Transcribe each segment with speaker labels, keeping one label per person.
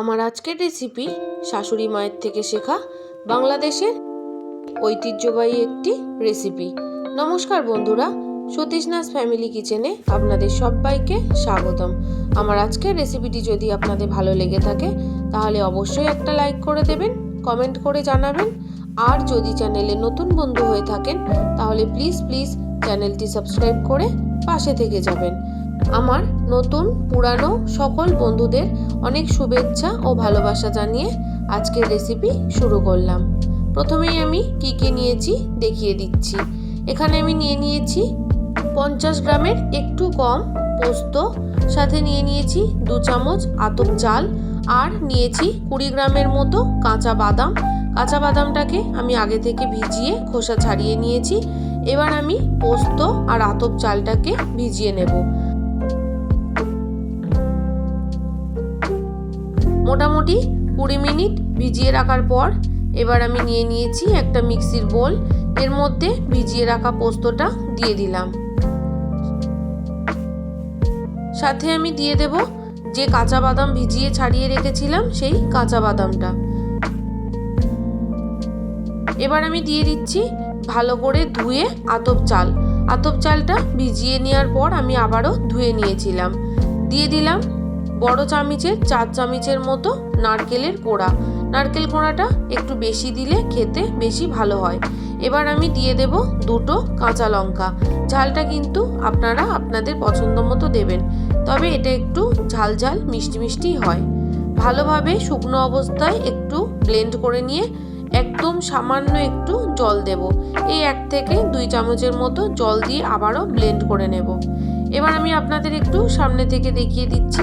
Speaker 1: আমার আজকের রেসিপি শাশুড়ি মায়ের থেকে শেখা বাংলাদেশের ঐতিহ্যবাহী একটি রেসিপি নমস্কার বন্ধুরা, সতীশনাথ ফ্যামিলি কিচেনে আপনাদের সবাইকে স্বাগতম। আমার আজকের রেসিপিটি যদি আপনাদের ভালো লেগে থাকে, তাহলে অবশ্যই একটা লাইক করে দেবেন কমেন্ট করে জানাবেন। আর যদি চ্যানেলে নতুন বন্ধু হয়ে থাকেন, তাহলে প্লিজ প্লিজ চ্যানেলটি সাবস্ক্রাইব করে পাশে থেকে যাবেন। আমার নতুন, পুরানো সকল বন্ধুদের অনেক শুভেচ্ছা ও ভালোবাসা জানিয়ে আজকের রেসিপি শুরু করলাম। প্রথমেই আমি কি কি নিয়েছি দেখিয়ে দিচ্ছি। এখানে আমি নিয়ে নিয়েছি পঞ্চাশ গ্রামের একটু কম পোস্ত, সাথে নিয়ে নিয়েছি দু চামচ আতপ চাল, আর নিয়েছি কুড়ি গ্রামের মতো কাঁচা বাদাম। কাঁচা বাদামটাকে আমি আগে থেকে ভিজিয়ে খোসা ছাড়িয়ে নিয়েছি। এবার আমি পোস্ত আর আতপ চালটাকে ভিজিয়ে নেব। মোটামুটি কুড়ি মিনিট ভিজিয়ে রাখার পর এবার আমি নিয়ে নিয়েছি একটা মিক্সির বোল। এর মধ্যে ভিজিয়ে রাখা পোস্তটা দিয়ে দিলাম। সাথে আমি দিয়ে দেব যে কাঁচা বাদাম ভিজিয়ে ছাড়িয়ে রেখেছিলাম, সেই কাঁচা বাদামটা। এবার আমি দিয়ে দিচ্ছি ভালো করে ধুয়ে আতপ চাল। আতপ চালটা ভিজিয়ে নেওয়ার পর আমি আবারও ধুয়ে নিয়েছিলাম। দিয়ে দিলাম বড় চামিচের চার চামিচের মতো নারকেলের কোড়া। নারকেল কোড়াটা একটু বেশি দিলে খেতে বেশি ভালো হয়। এবার আমি দিয়ে দেব দুটো কাঁচা লঙ্কা। ঝালটা কিন্তু আপনারা আপনাদের পছন্দ মতো দেবেন, তবে এটা একটু ঝাল ঝাল মিষ্টি মিষ্টি হয়। ভালোভাবে শুকনো অবস্থায় একটু ব্লেন্ড করে নিয়ে একদম সামান্য একটু জল দেব। এই এক থেকে দুই চামচের মতো জল দিয়ে আবারও ব্লেন্ড করে নেব। এবার আমি আপনাদের একটু সামনে থেকে দেখিয়ে দিচ্ছি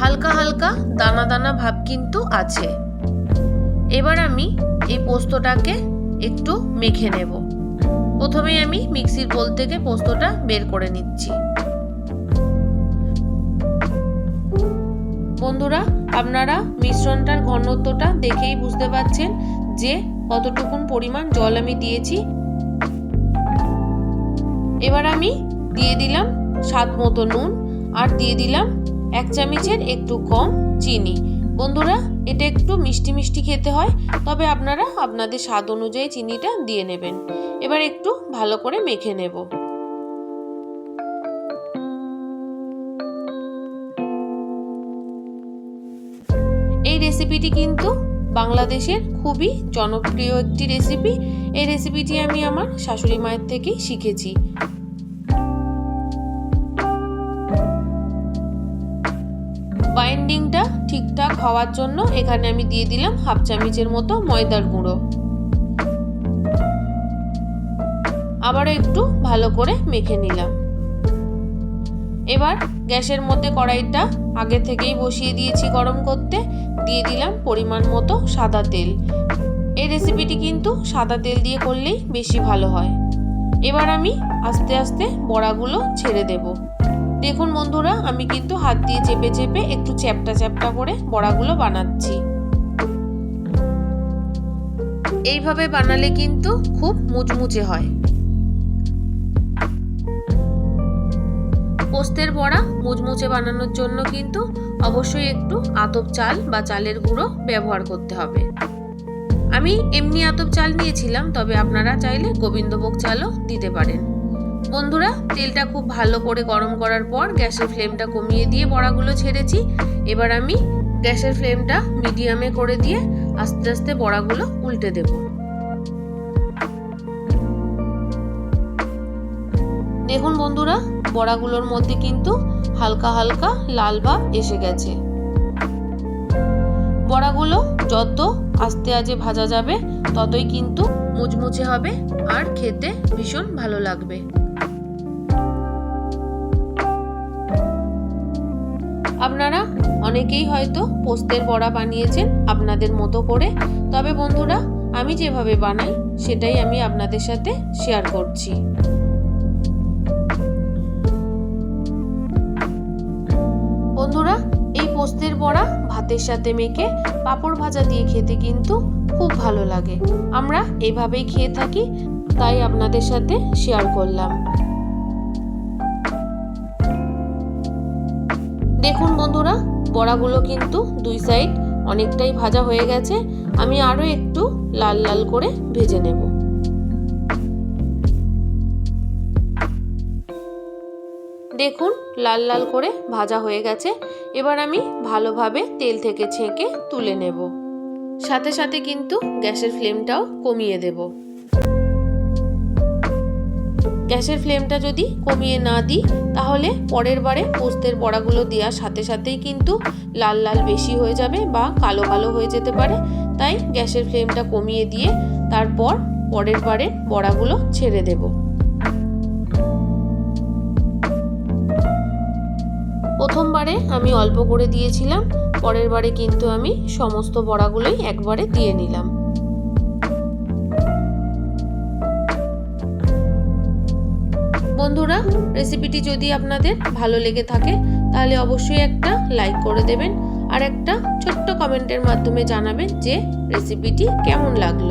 Speaker 1: হালকা হালকা দানা দানা ভাব কিন্তু আছে। এবার আমি এই পোস্তটাকে একটু মেখে নেব। প্রথমেই আমি মিক্সির বোল থেকে পোস্তটা বের করে নিচ্ছি। বন্ধুরা, আপনারা মিশ্রণটার ঘনত্বটা দেখেই বুঝতে পারছেন যে কতটুকুন পরিমাণ জল আমি দিয়েছি। এবার আমি দিয়ে দিলাম স্বাদ মতো নুন আর দিয়ে দিলাম এক চামচের একটু কম চিনি। বন্ধুরা, এটা একটু মিষ্টি মিষ্টি খেতে হয়, তবে আপনারা আপনাদের স্বাদ অনুযায়ী চিনিটা দিয়ে নেবেন। এবার একটু ভালো করে মেখে নেব। এই রেসিপিটি কিন্তু বাংলাদেশের খুবই জনপ্রিয় একটি রেসিপি। এই রেসিপিটি আমি আমার শাশুড়ি মায়ের থেকেই শিখেছি। বাইন্ডিংটা ঠিকঠাক হওয়ার জন্য এখানে আমি দিয়ে দিলাম হাফ চামচের মতো ময়দার গুঁড়ো। আবারও একটু ভালো করে মেখে নিলাম। এবার গ্যাসের মধ্যে কড়াইটা আগে থেকেই বসিয়ে দিয়েছি গরম করতে। দিয়ে দিলাম পরিমাণ মতো সাদা তেল। এই রেসিপিটি কিন্তু সাদা তেল দিয়ে করলেই বেশি ভালো হয়। এবার আমি আস্তে আস্তে বড়াগুলো ছেড়ে দেবো। দেখুন বন্ধুরা, আমি কিন্তু হাত দিয়ে চেপে চেপে একটু চ্যাপটা চ্যাপটা করে বড়াগুলো বানাচ্ছি। এইভাবে বানালে কিন্তু খুব মুচমুচে হয়। পোস্তের বড়া মুচমুচে বানানোর জন্য কিন্তু অবশ্যই একটু আতপ চাল বা চালের গুঁড়ো ব্যবহার করতে হবে। আমি এমনি আতপ চাল নিয়েছিলাম, তবে আপনারা চাইলে গোবিন্দভোগ চালও দিতে পারেন। বন্ধুরা, তেলটা খুব ভালো করে গরম করার পর গ্যাসের ফ্লেমটা কমিয়ে দিয়ে বড়াগুলো ছেড়েছি। এবার আমি গ্যাসের ফ্লেমটা মিডিয়ামে করে দিয়ে আস্তে আস্তে বড়াগুলো উল্টে দেব। দেখুন বন্ধুরা, বড়াগুলোর মধ্যে কিন্তু হালকা হালকা লাল ভাব এসে গেছে। বড়াগুলো যত আস্তে আজে ভাজা যাবে, ততই কিন্তু মুচমুচে হবে আর খেতে ভীষণ ভালো লাগবে। আপনারা অনেকেই হয়তো পোস্তের বড়া বানিয়েছেন আপনাদের মতো করে। তবে বন্ধুরা, আমি যেভাবে বানাই, সেটাই আমি আপনাদের সাথে শেয়ার করছি। বন্ধুরা, এই পোস্তের বড়া ভাতের সাথে মেখে পাঁপড় ভাজা দিয়ে খেতে কিন্তু খুব ভালো লাগে। আমরা এভাবেই খেয়ে থাকি, তাই আপনাদের সাথে শেয়ার করলাম। দেখুন বন্ধুরা, বড়াগুলো কিন্তু দুই সাইড অনেকটাই ভাজা হয়ে গেছে। আমি আরও একটু লাল লাল করে ভেজে নেব। দেখুন, লাল লাল করে ভাজা হয়ে গেছে। এবার আমি ভালোভাবে তেল থেকে ছেঁকে তুলে নেব। সাথে সাথে কিন্তু গ্যাসের ফ্লেমটাও কমিয়ে দেব। গ্যাসের ফ্লেমটা যদি কমিয়ে না দিই, তাহলে পরের বারে পোস্তের বড়াগুলো দেওয়ার সাথে সাথেই কিন্তু লাল লাল বেশি হয়ে যাবে বা কালো কালো হয়ে যেতে পারে। তাই গ্যাসের ফ্লেমটা কমিয়ে দিয়ে তারপর পরের বারে বড়াগুলো ছেড়ে দেবো। প্রথমবারে আমি অল্প করে দিয়েছিলাম, পরের বারে কিন্তু আমি সমস্ত বড়াগুলোই একবারে দিয়ে নিলাম। বন্ধুরা রেসিপিটি যদি আপনাদের ভালো লেগে থাকে, তাহলে অবশ্যই একটা লাইক করে দেবেন আর একটা ছোট্ট কমেন্টের মাধ্যমে জানাবেন যে রেসিপিটি কেমন লাগল।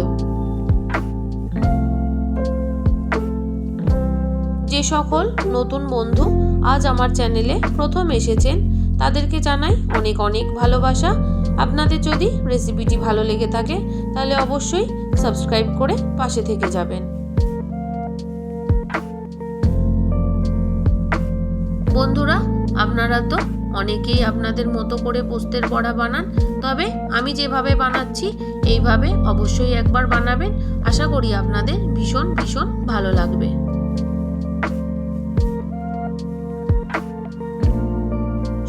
Speaker 1: যে সকল নতুন বন্ধু আজ আমার চ্যানেলে প্রথম এসেছেন, তাদেরকে জানাই অনেক অনেক ভালোবাসা। আপনাদের যদি রেসিপিটি ভালো লেগে থাকে, তাহলে অবশ্যই সাবস্ক্রাইব করে পাশে থেকে যাবেন। বন্ধুরা, আপনারা তো অনেকেই আপনাদের মতো করে পোস্তের বড়া বানান, তবে আমি যেভাবে বানাচ্ছি, এইভাবে অবশ্যই একবার বানাবেন। আশা করি আপনাদের ভীষণ ভীষণ ভালো লাগবে।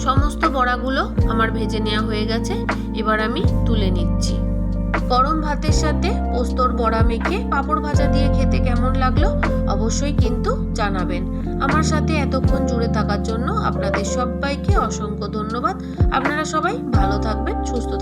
Speaker 1: সমস্ত বড়াগুলো আমার ভেজে নেওয়া হয়ে গেছে, এবার আমি তুলে নিচ্ছি। গরম ভাতের সাথে পোস্তর বড়া মেখে পাঁপড় ভাজা দিয়ে খেতে কেমন লাগল অবশ্যই কিন্তু জানাবেন। আমার সাথে এতক্ষণ জুড়ে থাকার জন্য আপনাদের সবাইকে অসংখ্য ধন্যবাদ। আপনারা সবাই ভালো থাকবেন, সুস্থ